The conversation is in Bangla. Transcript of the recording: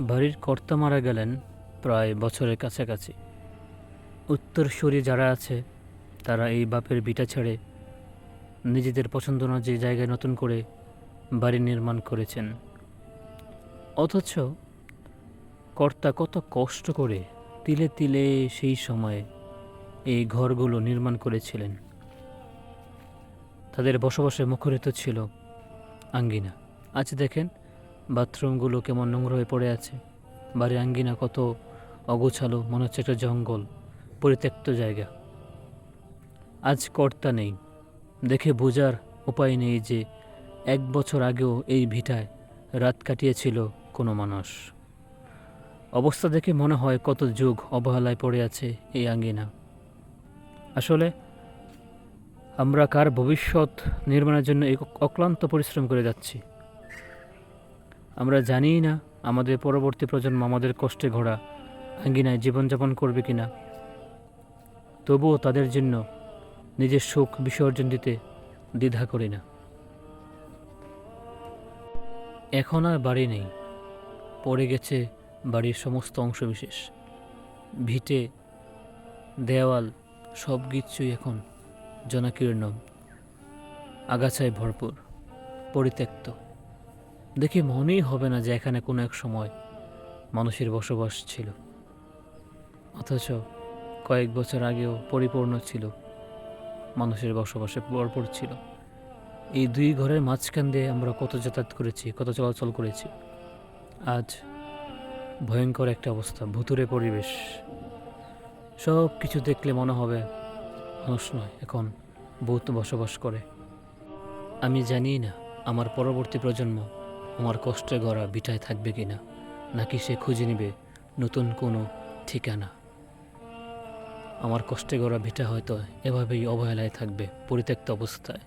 বাড়ির কর্তা মারা গেলেন প্রায় বছরের কাছাকাছি। উত্তরসূরি যারা আছে, তারা এই বাপের বিটা ছেড়ে নিজেদের পছন্দ যে জায়গায় নতুন করে বাড়ি নির্মাণ করেছেন। অথচ কর্তা কত কষ্ট করে তিলে তিলে সেই সময়ে এই ঘরগুলো নির্মাণ করেছিলেন। তাদের বসবাসে মুখরিত ছিল আঙ্গিনা। আজ দেখেন বাথরুমগুলো কেমন নোংরা হয়ে পড়ে আছে। বাড়ির আঙ্গিনা কত অগোছালো, মনে হচ্ছে একটা জঙ্গল, পরিত্যক্ত জায়গা। আজ কর্তা নেই। দেখে বোঝার উপায় নেই যে এক বছর আগেও এই ভিটায় রাত কাটিয়েছিল কোনো মানুষ। অবস্থা দেখে মনে হয় কত যুগ অবহেলায় পড়ে আছে এই আঙ্গিনা। আসলে আমরা কার ভবিষ্যৎ নির্মাণের জন্য এই অক্লান্ত পরিশ্রম করে যাচ্ছি। আমরা জানিই না আমাদের পরবর্তী প্রজন্ম আমাদের কষ্টে ঘোড়া, আঙ্গিনায় জীবনযাপন করবে কিনা। তবুও তাদের জন্য নিজের সুখ বিসর্জন দিতে দ্বিধা করি না। এখন আর বাড়ি নেই, পড়ে গেছে বাড়ির সমস্ত অংশবিশেষ ভিটে, দেওয়াল, সব কিছুই এখন জনাকীর্ণ, আগাছায় ভরপুর, পরিত্যক্ত। দেখে মনেই হবে না যে এখানে কোনো এক সময় মানুষের বসবাস ছিল। অথচ কয়েক বছর আগেও পরিপূর্ণ ছিল, মানুষের বসবাসে ভরপুর ছিল। এই দুই ঘরের মাঝখান দিয়ে আমরা কত যাতায়াত করেছি, কত চলাচল করেছি। আজ ভয়ঙ্কর একটা অবস্থা ভুতুরে পরিবেশ। সব কিছু দেখলে মনে হবে মানুষ নয়, এখন ভূত বসবাস করে। আমি জানি না আমার পরবর্তী প্রজন্ম আমার কষ্টে গড়া বিটায় থাকবে কিনা? নাকি সে খুঁজে নেবে নতুন কোনো ঠিকানা? আমার কষ্টে গড়া ভিটা হয়তো এভাবেই অবহেলায় থাকবে, পরিত্যক্ত অবস্থায়।